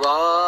我。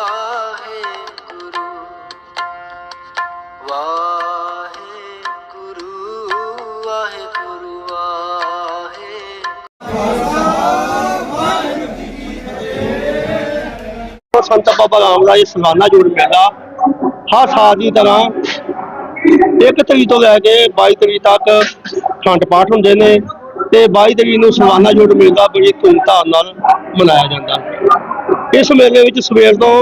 ਸੰਤ ਬਾਬਾ ਰਾਮ ਦਾ ਜੀ ਸਲਾਨਾ ਜੋੜ ਮੇਲਾ ਹਰ ਸਾਲ ਦੀ ਤਰ੍ਹਾਂ ਇੱਕ ਤਰੀਕ ਤੋਂ ਲੈ ਕੇ 22 ਤਰੀਕ ਤੱਕ ਖੰਡ ਪਾਠ ਹੁੰਦੇ ਨੇ ਤੇ 22 ਤਰੀਕ ਨੂੰ ਸਲਾਨਾ ਜੋੜ ਮੇਲਾ ਬੜੀ ਧੂਮਧਾਮ ਨਾਲ ਮਨਾਇਆ ਜਾਂਦਾ। ਇਸ ਮੇਲੇ ਵਿੱਚ ਸਵੇਰ ਤੋਂ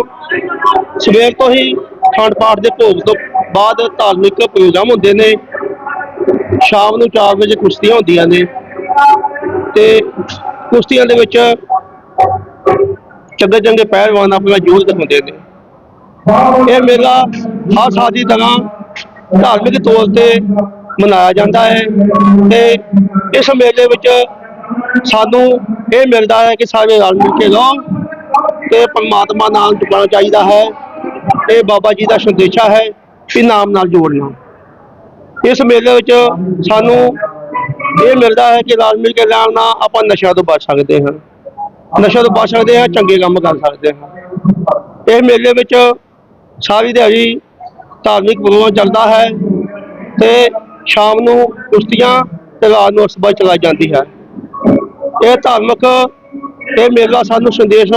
ਸਵੇਰ ਤੋਂ ਹੀ ਖੰਡ ਪਾਠ ਦੇ ਭੋਗ ਤੋਂ ਬਾਅਦ ਧਾਰਮਿਕ ਪ੍ਰੋਗਰਾਮ ਹੁੰਦੇ ਨੇ। ਸ਼ਾਮ ਨੂੰ 4 ਵਜੇ ਕੁਸ਼ਤੀਆਂ ਹੁੰਦੀਆਂ ਨੇ ਤੇ ਕੁਸ਼ਤੀਆਂ ਦੇ ਵਿੱਚ ਚੰਗੇ ਚੰਗੇ ਪਹਿਲਵਾਨ ਆਪਣਾ ਜੋਰ ਦਿਖਾਉਂਦੇ ਨੇ। ਇਹ ਮੇਲਾ ਹਰ ਸਾਲ ਦੀ ਤਰ੍ਹਾਂ ਧਾਰਮਿਕ ਤੌਰ ਤੇ ਮਨਾਇਆ ਜਾਂਦਾ ਹੈ ਤੇ ਇਸ ਮੇਲੇ ਵਿੱਚ ਸਾਨੂੰ ਇਹ ਮਿਲਦਾ ਹੈ ਕਿ ਸਾਰੇ ਰਲ ਮਿਲ ਕੇ ਰਹੋ ਤੇ ਪਰਮਾਤਮਾ ਨਾਲ ਜੁੜਨਾ ਚਾਹੀਦਾ ਹੈ ਇਹ ਬਾਬਾ ਜੀ ਦਾ ਸੰਦੇਸ਼ਾ ਹੈ ਕਿ ਨਾਮ ਨਾਲ ਜੋੜਨਾ। ਇਸ ਮੇਲੇ ਵਿੱਚ ਸਾਨੂੰ ਇਹ ਮਿਲਦਾ ਹੈ ਕਿ ਰਲ ਮਿਲ ਕੇ ਰਹਿਣ ਨਾਲ ਆਪਾਂ ਨਸ਼ਿਆਂ ਤੋਂ ਬਚ ਸਕਦੇ ਹਾਂ। ਨਸ਼ਾ ਤੋਂ ਬਚ ਸਕਦੇ ਹਾਂ, ਚੰਗੇ ਕੰਮ ਕਰ ਸਕਦੇ ਹਾਂ। ਇਹ ਮੇਲੇ ਵਿੱਚ ਸਾਰੀ ਦਿਹਾੜੀ ਧਾਰਮਿਕ ਪ੍ਰੋਗਰਾਮ ਚੱਲਦਾ ਹੈ ਤੇ ਸ਼ਾਮ ਨੂੰ ਕੁਸ਼ਤੀਆਂ ਤੇ ਰਾਤ ਨੂੰ ਅਸਬਾ ਚਲਾਈ ਜਾਂਦੀ ਹੈ। ਇਹ ਧਾਰਮਿਕ, ਇਹ ਮੇਲਾ ਸਾਨੂੰ ਸੰਦੇਸ਼,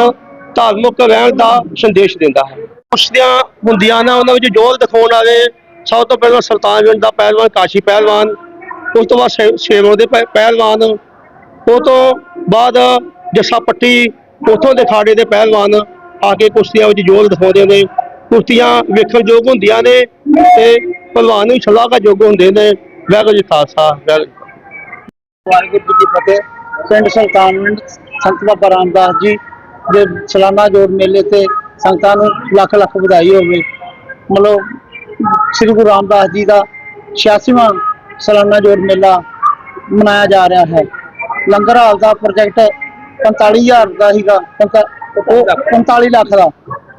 ਧਾਰਮਿਕ ਰਹਿਣ ਦਾ ਸੰਦੇਸ਼ ਦਿੰਦਾ ਹੈ। ਕੁਸ਼ਤੀਆਂ ਹੁੰਦੀਆਂ ਨੇ, ਉਹਨਾਂ ਵਿੱਚ ਜੋਰ ਦਿਖਾਉਣ ਵਾਲੇ ਸਭ ਤੋਂ ਪਹਿਲਾਂ ਸੁਲਤਾਨਗੰਜ ਦਾ ਪਹਿਲਵਾਨ, ਕਾਸ਼ੀ ਪਹਿਲਵਾਨ, ਉਸ ਤੋਂ ਬਾਅਦ ਸ਼ੇ- ਸ਼ੇਰੋਂ ਦੇ ਪਹਿ- ਪਹਿਲਵਾਨ, ਉਹ ਤੋਂ ਬਾਅਦ ਜੱਸਾ ਪੱਟੀ ਉਥੋਂ ਦੇ ਖਾੜੇ ਦੇ ਪਹਿਲਵਾਨ ਆ ਕੇ ਕੁਸ਼ਤੀਆਂ ਵਿੱਚ ਜੋਰ ਦਿਖਾਉਂਦੇ ਨੇ। ਕੁਸ਼ਤੀਆਂ ਵੇਖਣ ਯੋਗ ਹੁੰਦੀਆਂ ਨੇ ਤੇ ਪਹਿਲਵਾਨ ਨੂੰ ਸਲਾਹ ਯੋਗ ਹੁੰਦੇ ਨੇ। ਵਾਹਿਗੁਰੂ ਜੀ ਖਾਲਸਾ, ਵਾਹਿਗੁਰੂ ਜੀ ਫਤਿਹ। ਵਾਹਿਗੁਰੂ ਜੀ ਕੀ ਫਤਿਹ। ਪਿੰਡ ਸੁਲਤਾਨਵਿੰਡ ਸੰਤ ਬਾਬਾ ਰਾਮਦਾਸ ਜੀ ਦੇ ਸਾਲਾਨਾ ਜੋੜ ਮੇਲੇ ਤੇ ਸੰਗਤਾਂ ਨੂੰ ਲੱਖ ਲੱਖ ਵਧਾਈ ਹੋਵੇ। ਮਤਲਬ ਸ੍ਰੀ ਗੁਰੂ ਰਾਮਦਾਸ ਜੀ ਦਾ 86ਵਾਂ ਸਲਾਨਾ ਜੋੜ ਮੇਲਾ ਮਨਾਇਆ ਜਾ ਰਿਹਾ ਹੈ। ਲੰਗਰ ਹਾਲ ਦਾ ਪ੍ਰੋਜੈਕਟ 45000 ਦਾ ਸੀਗਾ, ਪੰਤਾ- ਉਹ 45 ਲੱਖ ਦਾ।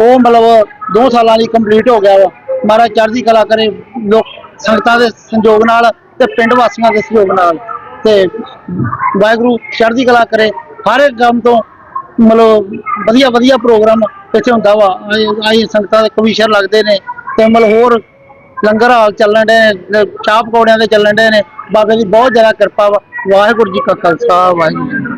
ਉਹ ਮਤਲਬ 2 ਸਾਲਾਂ ਲਈ ਕੰਪਲੀਟ ਹੋ ਗਿਆ ਵਾ। ਮਹਾਰਾਜ ਚੜ੍ਹਦੀ ਕਲਾ ਕਰੇ, ਲੋਕ ਸੰਗਤਾਂ ਦੇ ਸੰਯੋਗ ਨਾਲ ਤੇ ਪਿੰਡ ਵਾਸੀਆਂ ਦੇ ਸਹਿਯੋਗ ਨਾਲ। ਤੇ ਵਾਹਿਗੁਰੂ ਚੜ੍ਹਦੀ ਕਲਾ ਕਰੇ, ਹਰ ਇੱਕ ਕੰਮ ਤੋਂ ਮਤਲਬ ਵਧੀਆ ਵਧੀਆ ਪ੍ਰੋਗਰਾਮ ਇੱਥੇ ਹੁੰਦਾ ਵਾ। ਆਈ ਸੰਗਤਾਂ ਦੇ ਕਮਿਸ਼ਨ ਲੱਗਦੇ ਨੇ ਤੇ ਮਤਲਬ ਹੋਰ ਲੰਗਰ ਹਾਲ ਚੱਲਣ ਦੇ ਚਾਹ ਪਕੌੜਿਆਂ ਦੇ ਚੱਲਣ ਦੇ ਨੇ। ਬਾਬੇ ਦੀ ਬਹੁਤ ਜ਼ਿਆਦਾ ਕਿਰਪਾ ਵਾ। ਵਾਹਿਗੁਰੂ ਜੀ ਕਾ ਖਾਲਸਾ, ਵਾਹਿਗੁਰੂ ਜੀ